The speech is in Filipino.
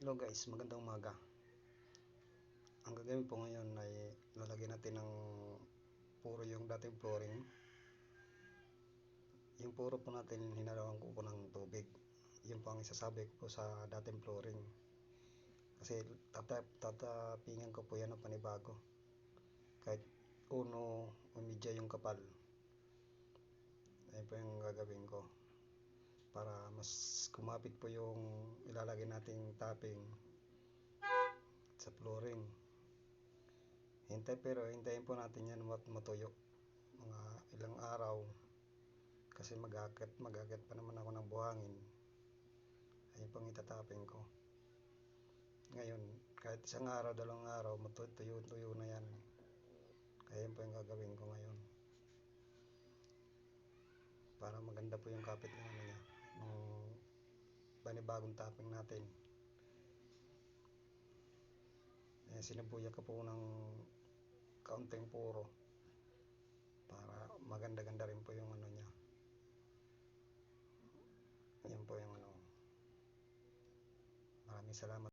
Hello guys, magandang umaga. Ang gagawin po ngayon ay lalagyan natin ng puro yung dating flooring. Yung puro po natin hinalawan ko po ng tubig. Yun po ang isasabi ko po sa dating flooring. Kasi tatap, tatapingan ko po yan ng panibago. Kahit uno o media yung kapal. Ayun po yung gagawin ko para mas kumapit po yung ilalagay nating topping sa flooring. Hintay pero hintayin po natin yan matuyo. Mga ilang araw kasi magakit magakit pa naman ako ng buhangin. Ayun pang itatapping ko. Ngayon kahit isang araw dalawang araw matutuyo tuyo na yan. Kaya yun po yung gagawin ko ngayon. Para maganda po yung kapit ng ano niya ng panibagong topping natin. Eh, sinubuya ko po ng kaunting puro para maganda ganda rin po yung ano niya. Yan po yung ano. Maraming salamat